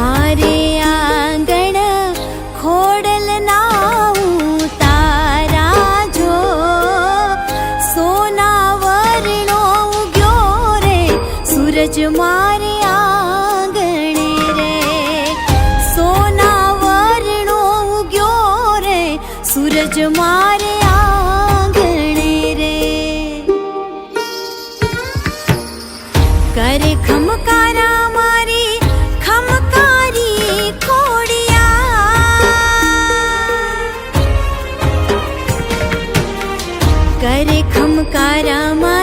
મારે આંગણ ખોડલ નાવું તારા જો. સોના વરણો ઉગ્યો રે, સૂરજ મારે આંગણે રે. સોના વરણો ઉગ્યો રે, સૂરજ મારે આંગણે રે. કરે ખમકારા મારી કરે ખમકારા મારી ખમકા